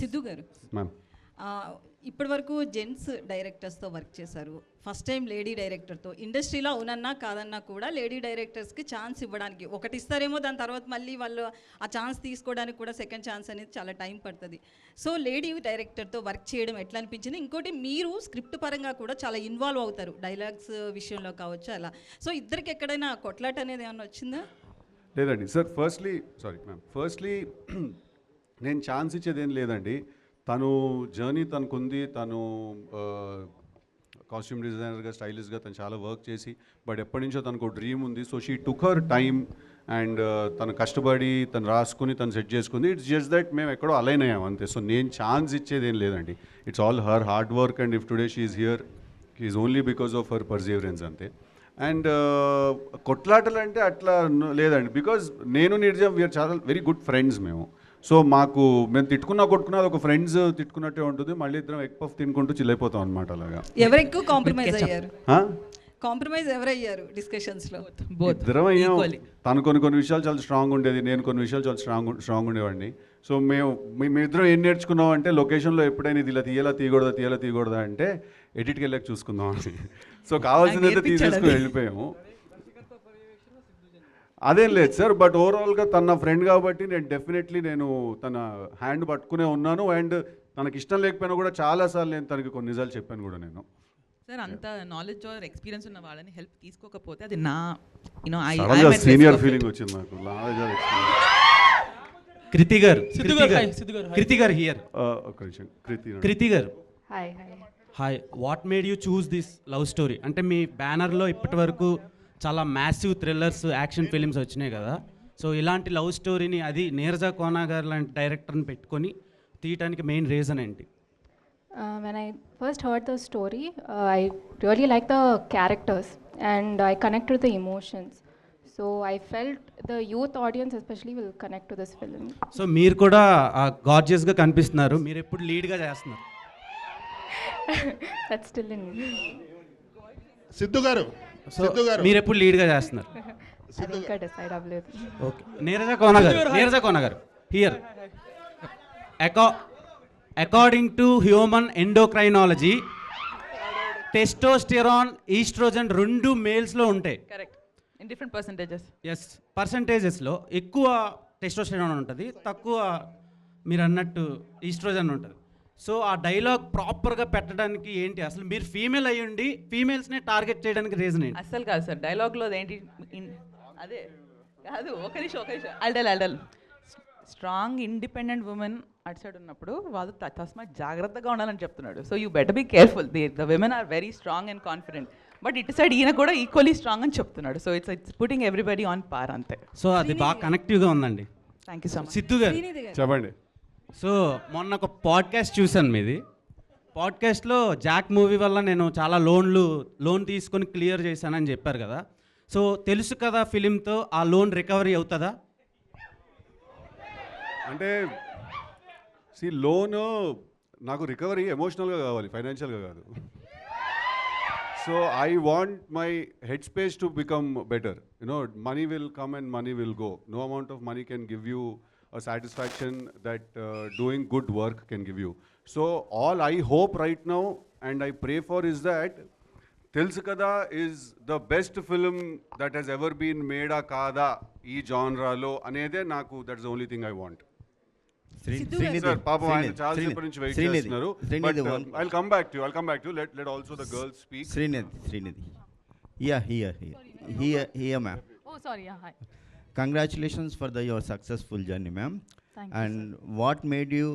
సిద్ధు గారు. ఇప్పటి వరకు జెంట్స్ డైరెక్టర్స్తో వర్క్ చేశారు. ఫస్ట్ టైం లేడీ డైరెక్టర్తో. ఇండస్ట్రీలో అవునన్నా కాదన్నా కూడా లేడీ డైరెక్టర్స్కి ఛాన్స్ ఇవ్వడానికి. ఒకటి ఇస్తారేమో దాని తర్వాత మళ్ళీ వాళ్ళు ఆ ఛాన్స్ తీసుకోవడానికి కూడా సెకండ్ ఛాన్స్ అనేది చాలా టైం పడుతుంది. సో లేడీ డైరెక్టర్తో వర్క్ చేయడం ఎట్లా అనిపించింది? ఇంకోటి మీరు స్క్రిప్ట్ పరంగా కూడా చాలా ఇన్వాల్వ్ అవుతారు. డైలాగ్స్ విషయంలో కావచ్చు అలా. సో ఇద్దరికి ఎక్కడైనా కొట్లాట అనేది ఏమైనా వచ్చిందా? లేదండి. Sir firstly sorry ma'am firstly నేను ఛాన్స్ ఇచ్చేది ఏం లేదండి. తను జర్నీ తనకుంది. తను కాస్ట్యూమ్ డిజైనర్గా స్టైలిష్గా తను చాలా వర్క్ చేసి బట్ ఎప్పటి నుంచో తనకు డ్రీమ్ ఉంది. So she took her time and తను కష్టపడి తను రాసుకుని తను సెట్ చేసుకుంది. ఇట్స్ జస్ట్ దట్ మేము ఎక్కడో అలైన్ అయ్యాం అంతే. సో నేను ఛాన్స్ ఇచ్చేది ఏం లేదండి it's all her hard work and if today she here is only because of her perseverance అంతే. అండ్ కొట్లాటలు అంటే అట్లా లేదండి. బికాజ్ నేను నిర్జం వీఆర్ చాలా వెరీ గుడ్ ఫ్రెండ్స్ మేము. సో మాకు మేము తిట్టుకున్నా కొట్టుకున్నా అది ఒక ఫ్రెండ్స్ తిట్టుకున్నట్టే ఉంటుంది. మళ్ళీ ఇద్దరం ఎగ్ పఫ్ తినుకుంటూ చిల్లైపోతాం అనమాట అలాగా. ఎవరు ఎక్కువ కాంప్రమైజ్ అయ్యారు? హా? కాంప్రమైజ్ ఎవరయ్యారు డిస్కషన్స్లో ఇద్దరం అయ్యాం. తను కొన్ని కొన్ని విషయాలు చాలా స్ట్రాంగ్ ఉండేది నేను కొన్ని విషయాలు చాలా స్ట్రాంగ్ స్ట్రాంగ్ ఉండేవాడిని. సో మేము మీ- మేమిద్దరం ఏం నేర్చుకున్నాం అంటే లొకేషన్లో ఎప్పుడైనా ఇది ఇలా తీయాలా తీయకూడదా తీయాలా తీయకూడదా అంటే ఎడిట్కి వెళ్ళాక చూసుకుందాం అని. సో కావాల్సిందైతే తీసేసుకుని వెళ్ళిపోయాము. అదేం లేదు సార్ బట్ ఓవరాల్గా తన ఫ్రెండ్ కాబట్టి నేను డెఫినెట్లీ నేను తన హ్యాండ్ పట్టుకునే ఉన్నాను. అండ్ తనకి ఇష్టం లేకపోయినా కూడా చాలాసార్లు నేను తనకి కొన్ని నిజాలు చెప్పాను కూడా నేను. సార్ అంత నాలెడ్జ్ ఆర్ ఎక్స్పీరియన్స్ ఉన్న వాళ్ళని హెల్ప్ తీసుకోకపోతే అది నా యూనో ఐ సీనియర్ ఫీలింగ్ వచ్చింది నాకు. కృతి గారు కృతి గారు, here Kriti Kriti garu hi hi hi what made you choose this love story అంటే మీ బ్యానర్లో ఇప్పటి వరకు చాలా మ్యాసివ్ థ్రిల్లర్స్ యాక్షన్ ఫిలిమ్స్ వచ్చినాయి కదా సో ఇలాంటి లవ్ స్టోరీని అది నీరజా కోనా గారు లాంటి డైరెక్టర్ని పెట్టుకొని తీయటానికి మెయిన్ రీజన్ ఏంటి Uh, when I first heard the story, uh, I really liked the characters and I connected with the emotions. So I felt the youth audience especially will connect to this film. So మీరు కూడా గార్జియస్గా కనిపిస్తున్నారు మీరు ఎప్పుడు లీడ్గా చేస్తున్నారు That's still in me. Siddhu గారు సిద్ధు గారు మీరు ఎప్పుడు లీడ్గా చేస్తున్నారు? ఇంకా డిసైడ్ అవ్వలేదు. ఓకే. నీరజ కోన గారు నీరజ కోన గారు here Aka according to human endocrinology testosterone estrogen రెండు మేల్స్లో ఉంటాయి. Correct in different percentages yes పర్సంటేజెస్లో ఎక్కువ టెస్టోస్టెరాన్ ఉంటుంది తక్కువ మీరు అన్నట్టు ఈస్ట్రోజన్ ఉంటుంది. సో ఆ డైలాగ్ ప్రాపర్గా పెట్టడానికి ఏంటి? అసలు మీరు ఫీమేల్ అయ్యి ఉండి ఫీమేల్స్ని టార్గెట్ చేయడానికి రీజన్ ఏంటి? అస్సలు కాదు సార్. డైలాగ్లో ఏంటి అదే కాదు ఒక నిమిషం ఒక నిమిషం. అల్డల్ అల్డల్ స్ట్రాంగ్ ఇండిపెండెంట్ ఉమెన్ అటు సైడ్ ఉన్నప్పుడు వాళ్ళు త- తస్మాత్ జాగ్రత్తగా ఉండాలని చెప్తున్నాడు. So you better be careful the the women are very strong and confident but ఇటు సైడ్ ఈయన కూడా ఈక్వలీ స్ట్రాంగ్ అని చెప్తున్నాడు. So it's it's putting everybody on par అంతే. సో అది బాగా కనెక్టివ్గా ఉందండి. Thank you so much Siddhu garu. చెప్పండి. సో మొన్న ఒక పాడ్కాస్ట్ చూశాను మీది. పాడ్కాస్ట్లో జాక్ మూవీ వల్ల నేను చాలా లోన్లు లోన్ తీసుకొని క్లియర్ చేశానని చెప్పారు కదా. సో తెలుసు కదా ఫిలింతో ఆ లోన్ రికవరీ అవుతుందా? అంటే సి లోన్ నాకు రికవరీ ఎమోషనల్గా కావాలి ఫైనాన్షియల్గా కాదు. So I want my head space to become better you know money will come and money will go no amount of money can give you A satisfaction that doing good work can give you so all I hope right now and I pray for is that తెలుసు కదా is the best film that he's ever been made కాదా ఈ జాన్రాలో అనేదే నాకు that's only thing I want sir పాపం ఆయన చాలా సేపటి నుంచి వెయిట్ చేస్తున్నారు but I come back to I come back to let let also the girls speak Srinidhi, Srinidhi. Yeah, here, here. Here, here, ma'am. Oh, sorry. Yeah, hi. congratulations for the your successful journey ma'am and what made you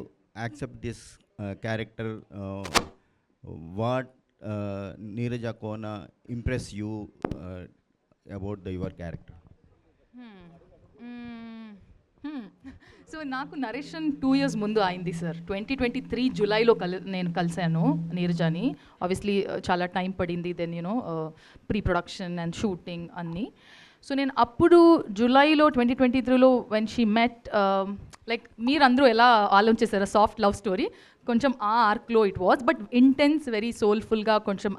accept this character what Neeraja Kona impress you about the your character so నాకు narration two years ముందు అయింది sir twenty twenty three జులైలో కలి నేను కలిశాను నీరజాని. Obviously uh, చాలా time పడింది then you know pre production and shooting అన్నీ. సో నేను అప్పుడు జూలైలో ట్వంటీ ట్వంటీ త్రీలో వెన్ షీ మెట్ లైక్ మీరందరూ ఎలా ఆలోచించారు సాఫ్ట్ లవ్ స్టోరీ కొంచెం ఆ ఆర్క్లో it was but intense very సోల్ఫుల్గా కొంచెం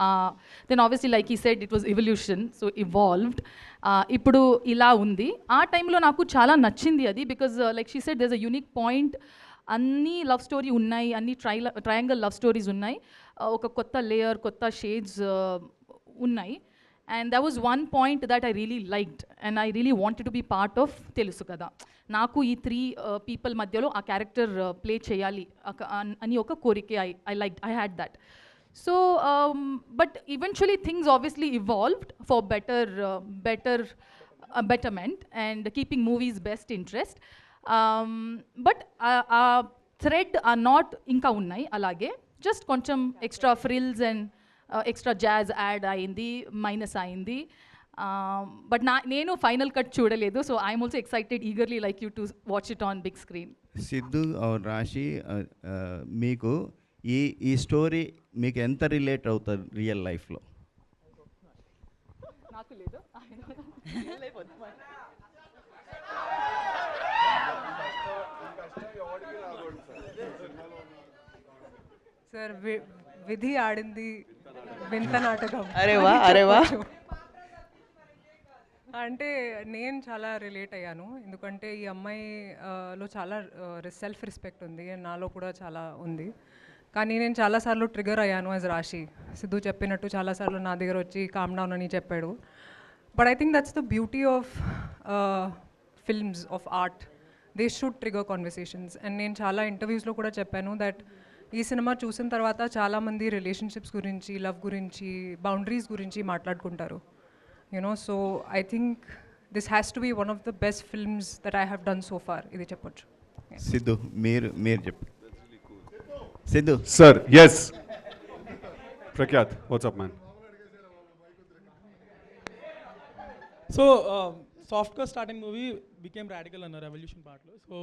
దెన్ ఆబ్వియస్లీ లైక్ ఈ said it was evolution so evolved ఇప్పుడు ఇలా ఉంది. ఆ టైంలో నాకు చాలా నచ్చింది అది because like she said this a unique point అన్ని లవ్ స్టోరీ ఉన్నాయి అన్ని ట్రై ట్రయాంగల్ లవ్ స్టోరీస్ ఉన్నాయి. ఒక కొత్త లేయర్ కొత్త షేడ్స్ uh, ఉన్నాయి. And that was one point that I really liked and I really wanted to be part of తెలుసు కదా నాకు ఈ త్రీ పీపుల్ మధ్యలో ఆ క్యారెక్టర్ ప్లే చేయాలి ఒక- అన్- అని ఒక కోరిక I I like I had that so but eventually things obviously evolved for better better betterment and keeping movies best interest but ah thread ah not ఇంకా ఉన్నాయి అలాగే జస్ట్ కొంచెం extra frills and extra jazz add అయింది minus అయింది. But నా నేను final cut చూడలేదు so I'm also excited eagerly like you to watch it on big screen Siddhu or Rashi మీకు ఈ ఈ స్టోరీ మీకు ఎంత రిలేట్ అవుతుంది రియల్ లైఫ్లో నాకు లేదు. సార్ వి- విధి ఆడింది వింత నాటకం. అరే వా, అరే వా. అంటే నేను చాలా రిలేట్ అయ్యాను. ఎందుకంటే ఈ అమ్మాయి ఆ, లో చాలా సెల్ఫ్ రెస్పెక్ట్ ఉంది. నాలో కూడా చాలా ఉంది. కానీ నేను చాలాసార్లు ట్రిగర్ అయ్యాను యాజ్ రాశి సిద్ధు చెప్పినట్టు చాలాసార్లు నా దగ్గర వచ్చి కామ్ డౌన్ అని చెప్పాడు. But I think that's the beauty of films of art they should trigger conversations and నేను చాలా ఇంటర్వ్యూస్లో కూడా చెప్పాను దట్ ఈ సినిమా చూసిన తర్వాత చాలామంది రిలేషన్షిప్స్ గురించి లవ్ గురించి బౌండరీస్ గురించి మాట్లాడుకుంటారు. You know so I think this has to be one of the best films that I have done so far ఇది చెప్పొచ్చు. సిద్ధు మీరు మీరు చెప్పు. Siddhu. Sir yes Prakhyath what's up man so సాఫ్ట్గా స్టార్టింగ్ మూవీ బికేమ్ రాడికల్ అన్న revolution పార్ట్లో so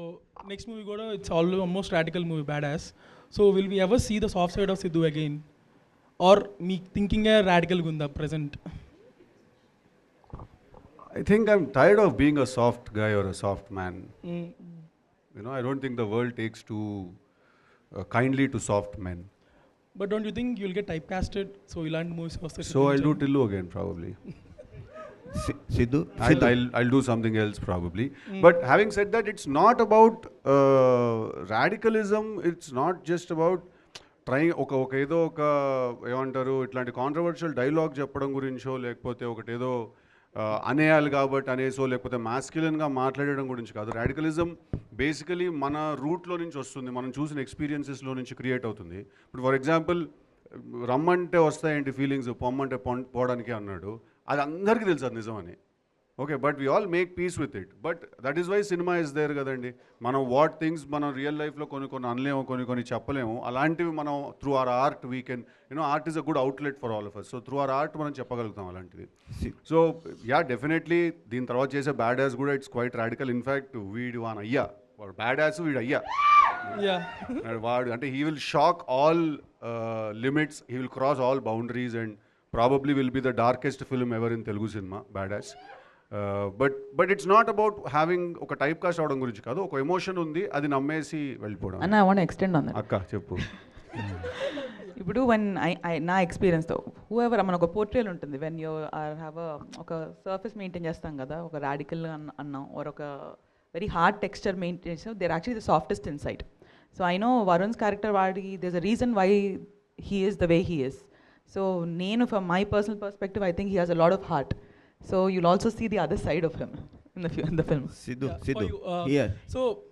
next movie కూడా it's all almost radical movie badass so will we ever see the soft side of Siddhu again or మీ థింకింగే రాడికల్గా ఉందా present I think I'm tired of being a soft guy or a soft man. You know, I don't think the world takes too uh, kindly to soft men. But don't you think you'll get type casted so ఇలాంటి movies వస్తే So I'll do Tillu again, probably. Siddhu I'll, I'll, I'll do something else, probably. But having said that, it's not about uh, radicalism, it's not just about try ఒక ఒక ఏదో ఒక ఏమంటారు ఇట్లాంటి controversial dialogue చెప్పడం గురించో లేకపోతే ఒకటి ఏదో అనేయాలి కాబట్టి అనేసో లేకపోతే మాస్క్యులన్గా మాట్లాడడం గురించి కాదు. రాడికలిజం బేసికలీ మన రూట్లో నుంచి వస్తుంది. మనం చూసిన ఎక్స్పీరియన్సెస్లో నుంచి క్రియేట్ అవుతుంది. ఇప్పుడు ఫర్ ఎగ్జాంపుల్ రమ్మంటే వస్తాయేంటి ఫీలింగ్స్ పొమ్మంటే పొం పోవడానికి అన్నాడు. అది అందరికీ తెలుసు అది నిజమని. Okay but we all make peace with it. But that is why cinema is there కదండి. మనం వాట్ థింగ్స్ మనం రియల్ లైఫ్లో కొన్ని కొన్ని అనలేము కొన్ని కొన్ని చెప్పలేము. అలాంటివి మనం through our art we can you know art is a good outlet for all of us so through our art మనం చెప్పగలుగుతాం అలాంటివి సో యా డెఫినెట్లీ దీని తర్వాత చేసే బ్యాడ్ యాస్ కూడా it's quite radical. In fact వీడు వాన్ అయ్యా. వాడు బ్యాడ్ యాస్ వీడు అయ్యా. యా. వాడు అంటే he will shock all limits. He will cross all boundaries and probably will be the darkest film ever in Telugu cinema badass but but it's not about having ఒక typecast అవడం గురించి కాదు ఒక emotion ఉంది అది నమ్మేసి వెళ్ళిపోవడం. అన్న ఐ వాంట్ ఎక్స్టెండ్ అక్క చెప్పు. ఇప్పుడు వన్ ఐ నా ఎక్స్పీరియన్స్తో హూ ఎవర్ మన ఒక పోర్ట్రేల్ ఉంటుంది. వెన్ యూ ఆర్ హ్యావ్ ఒక సర్ఫేస్ మెయింటైన్ చేస్తాం కదా ఒక రాడికల్ అన్న అన్నాం ఆర్ ఒక వెరీ హార్డ్ టెక్స్చర్ మెయింటైన్ చేస్తాం there actually the softest inside so I know Varun's character వాడి this a reason why he is the way he is So Nain, from my personal perspective, I think he has a lot of heart. So you'll also see the other side of him in the, in the film. Sidhu, yeah, Sidhu. Uh, Here. So